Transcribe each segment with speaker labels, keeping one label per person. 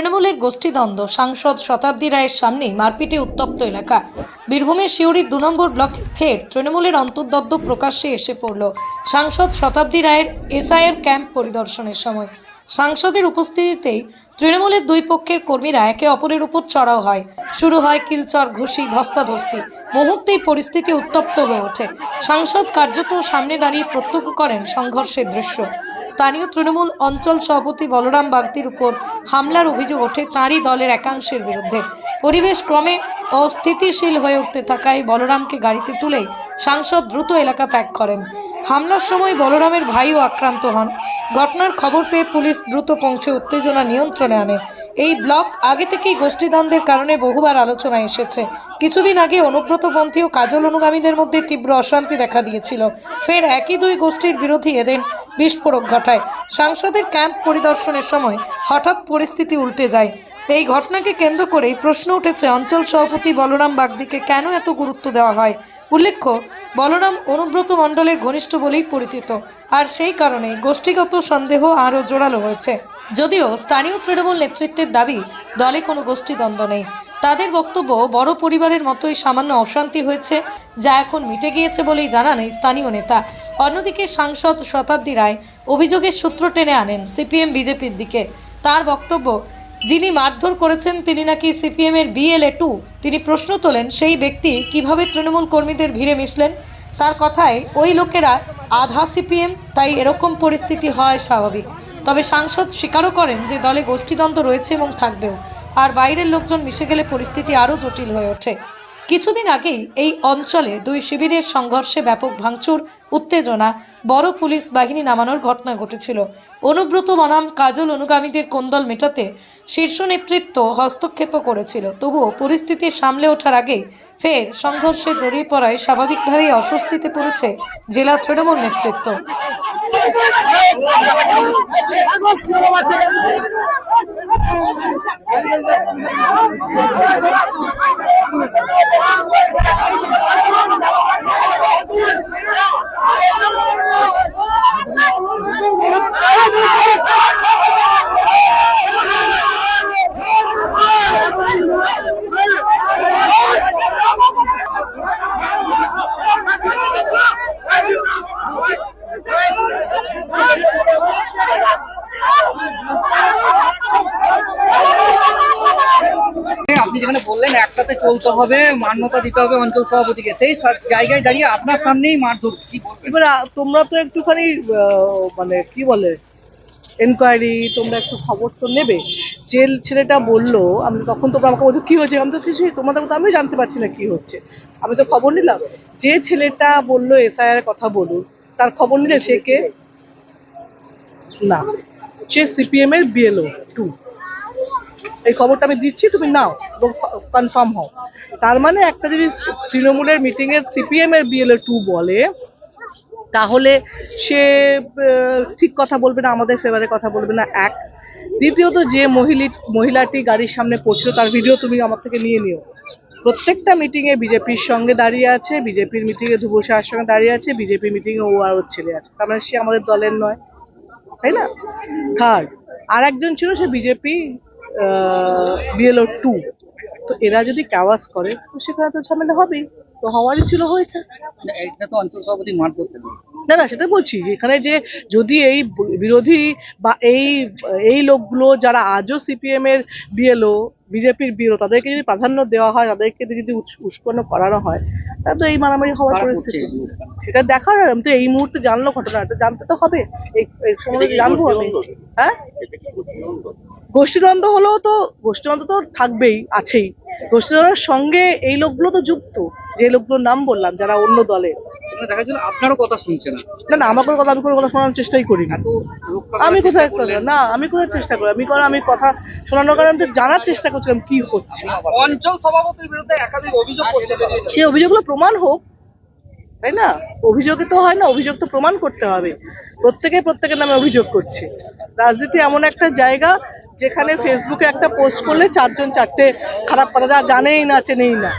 Speaker 1: তৃণমূলের গোষ্ঠীদ্বন্দ্ব সাংসদ শতাব্দী রায়ের সামনেই মারপিটে উত্তপ্ত এলাকা। বীরভূমের শিউরির দু নম্বর ব্লকে ফের তৃণমূলের অন্তর্দদ্দ প্রকাশ্যে এসে পড়ল সাংসদ শতাব্দী রায়ের এসআইয়ের ক্যাম্প পরিদর্শনের সময়। সাংসদের উপস্থিতিতেই তৃণমূলের দুই পক্ষের কর্মীরা একে অপরের উপর চড়াও হয়। শুরু হয় কিলচর, ঘুষি, ধস্তাধস্তি। মুহূর্তেই পরিস্থিতি উত্তপ্ত হয়ে ওঠে। সাংসদ কার্যত সামনে দাঁড়িয়ে প্রত্যক্ষ করেন সংঘর্ষের দৃশ্য। স্থানীয় তৃণমূল অঞ্চল সভাপতি বলরাম বাগদির উপর হামলার অভিযোগ ওঠে তাঁরই দলের একাংশের বিরুদ্ধে। পরিবেশ ক্রমে অস্থিতিশীল হয়ে উঠতে থাকায় বলরামকে গাড়িতে তুলে সাংসদ দ্রুত এলাকা ত্যাগ করেন। হামলার সময় বলরামের ভাইও আক্রান্ত হন। ঘটনার খবর পেয়ে পুলিশ দ্রুত পৌঁছে উত্তেজনা নিয়ন্ত্রণে আনে। এই ব্লক আগে থেকেই গোষ্ঠীদ্বন্দ্বের কারণে বহুবার আলোচনায় এসেছে। কিছুদিন আগে অনুব্রতপন্থী ও কাজল অনুগামীদের মধ্যে তীব্র অশান্তি দেখা দিয়েছিল। ফের একই দুই গোষ্ঠীর বিরোধী এদিন বিস্ফোরক ঘটায়। সাংসদের ক্যাম্প পরিদর্শনের সময় হঠাৎ পরিস্থিতি উল্টে যায়। এই ঘটনাকে কেন্দ্র করেই প্রশ্ন উঠেছে অঞ্চল সভাপতি বলরাম বাগদিকে কেন এত গুরুত্ব দেওয়া হয়? উল্লেখ্য, বলরাম অনুব্রত মণ্ডলের ঘনিষ্ঠ বলেই পরিচিত। আর সেই কারণে গোষ্ঠীগত সন্দেহ আরও জোরালো হয়েছে। যদিও স্থানীয় তৃণমূল নেতৃত্বের দাবি, দলে কোনো গোষ্ঠীদ্বন্দ্ব নেই। তাদের বক্তব্য বড় পরিবারের মতোই সামান্য অশান্তি হয়েছে, যা এখন মিটে গিয়েছে বলেই জানান এই স্থানীয় নেতা। অন্যদিকে সাংসদ শতাব্দী রায় অভিযোগের সূত্র টেনে আনেন সিপিএম বিজেপির দিকে। তার বক্তব্য, যিনি মারধর করেছেন তিনি নাকি সিপিএমের বিএলএ টু? তিনি প্রশ্ন তোলেন, সেই ব্যক্তি কীভাবে তৃণমূল কর্মীদের ভিড়ে মিশলেন? তার কথায়, ওই লোকেরা আধা সিপিএম, তাই এরকম পরিস্থিতি হয় স্বাভাবিক। তবে সাংসদ স্বীকারও করেন যে দলে গোষ্ঠীদ্বন্দ্ব রয়েছে এবং থাকবেও। আর বাইরের লোকজন মিশে গেলে পরিস্থিতি আরও জটিল হয়ে ওঠে। কিছুদিন আগেই এই অঞ্চলে দুই শিবিরের সংঘর্ষে ব্যাপক ভাঙচুর, উত্তেজনা, বড় পুলিশ বাহিনী নামানোর ঘটনা ঘটেছিল। অনুব্রত বনাম কাজল অনুগামীদের কোন্দল মেটাতে শীর্ষ নেতৃত্ব হস্তক্ষেপও করেছিল। তবুও পরিস্থিতি সামলে ওঠার আগেই ফের সংঘর্ষে জড়িয়ে পড়ায় স্বাভাবিকভাবেই অস্বস্তিতে পড়েছে জেলা তৃণমূল নেতৃত্ব।
Speaker 2: একসাথে চলতে হবে, মান্যতা দিতে হবে অঞ্চল সভাপতিকে। সেই জায়গায় দাঁড়িয়ে আপনার সামনেই মারধর। কি?
Speaker 3: এবার তোমরা তো একটুখানি মানে কি বলে এনকোয়ারি তোমরা একটু খবর তো নেবে। যে ছেলেটা বলল, আমি তখন তোমরা আমাকে বলছো, কি হয়েছে? আমি তো কিছুই, তোমাদের তো আমি জানতে পারছি না কি হচ্ছে। আমি তো খবর নিলাম। যে ছেলেটা বলল, এসআইআর কথা বলুন। তার খবর নিলে সে কে? না, সে সিপিএম এর বিএলও টু এই খবরটা আমি দিচ্ছি, তুমি নাও কনফার্ম হও। তার মানে একটা যদি তৃণমূলের মিটিং এর সিপিএম এর বিএলও টু বলে, তাহলে সে ঠিক কথা বলবে না, আমাদের ফেভারে কথা বলবে না, এক। দ্বিতীয়ত, যে মহিলি, মহিলাটি গাড়ির সামনে পড়ছিল তার ভিডিও তুমি আমার থেকে নিয়ে নিও। প্রত্যেকটা মিটিংয়ে বিজেপির সঙ্গে দাঁড়িয়ে আছে বিজেপির মিটিংয়ে ধ্রুব শাহের সঙ্গে দাঁড়িয়ে আছে বিজেপি মিটিংয়ে ও আর ওর ছেলে আছে। তার মানে সে আমাদের দলের নয়, তাই না? থার্ড আর একজন ছিল সে বিজেপি বিএলও টু তো এরা যদি ক্যাওয়াস করে তো সেখানে তো ঝামেলা হবেই। তো হওয়ারই ছিল হয়েছে।
Speaker 2: এটা তো অঞ্চল সভাপতি মার করতে
Speaker 3: না না সেটা বলছি এখানে যে যদি এই বিরোধী বা এই এই লোকগুলো যারা আজও সিপিএম এর বিএলও বিজেপির বিএলও তাদেরকে যদি প্রাধান্য দেওয়া হয় তাদেরকে যদি উস্কানো করানো হয় তাহলে তো এই মারামারি হওয়ার পরিস্থিতি। সেটা দেখা যাবে আমি তো এই মুহূর্তে জানলো ঘটনাটা জানতে তো হবে। এই এই সময় জানব আমি। হ্যাঁ? গোষ্ঠীদ্বন্দ্ব হলেও তো গোষ্ঠীদ্বন্দ্ব তো থাকবেই আছেই। গোষ্ঠীদ্বন্দ্বের সঙ্গে এই লোকগুলো তো যুক্ত যে লোকগুলোর নাম বললাম যারা অন্য দলে।
Speaker 2: সেখানে দেখা যাচ্ছে আপনারও কথা শুনছে না।
Speaker 3: না না আমার কোনো কথা আমি কোনো কথা শোনার চেষ্টাই করি না। আমি কোথায়। না আমি কোথায় চেষ্টা করি আমি কারণ আমি কথা শোনানোর কারণে আমি জানার চেষ্টা করছিলাম কি হচ্ছে।
Speaker 2: অঞ্চল সভাপতির বিরুদ্ধে একাধিক অভিযোগ
Speaker 3: সেই অভিযোগগুলো প্রমাণ হোক তাই না? অভিযোগে তো হয় না অভিযোগ তো প্রমাণ করতে হবে। প্রত্যেকে প্রত্যেকের নামে অভিযোগ করছে। রাজনীতি এমন একটা জায়গা যেখানে ফেসবুকে একটা পোস্ট করলে চারজন চারটে খারাপ কথা যা জানেই না, চেনেই না।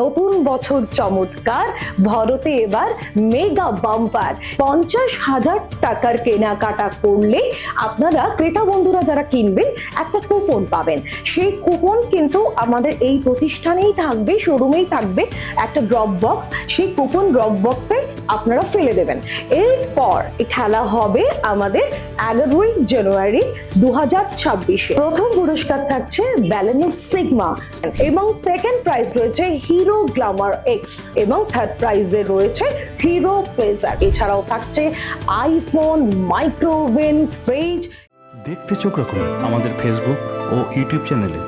Speaker 4: নতুন বছর চমৎকার, ভরতে এবার মেগা বাম্পার পঞ্চাশ হাজার টাকার কেনাকাটা করলে আপনারা ক্রেতা বন্ধুরা যারা কিনবেন, একটা কুপন পাবেন। সেই কুপন কিন্তু আমাদের এই প্রতিষ্ঠানেই থাকবে শোরুমেই থাকবে, একটা ড্রপ বক্স সেই কুপন ড্রপ বক্সে আপনারা ফেলে দেবেন। এরপর খেলা হবে আমাদের এগারোই জানুয়ারি দু হাজার ছাব্বিশে। প্রথম পুরস্কার থাকছে ব্যালেন্স সিগমা এবং সেকেন্ড প্রাইজ রয়েছে হিরো গ্লামার এক্স এবং থার্ড প্রাইজে রয়েছে হিরো প্লেজার এছাড়াও থাকছে আইফোন মাইক্রোওভেন ফ্রিজ
Speaker 5: দেখতে চোখ রাখুন আমাদের ফেসবুক ও ইউটিউব চ্যানেলে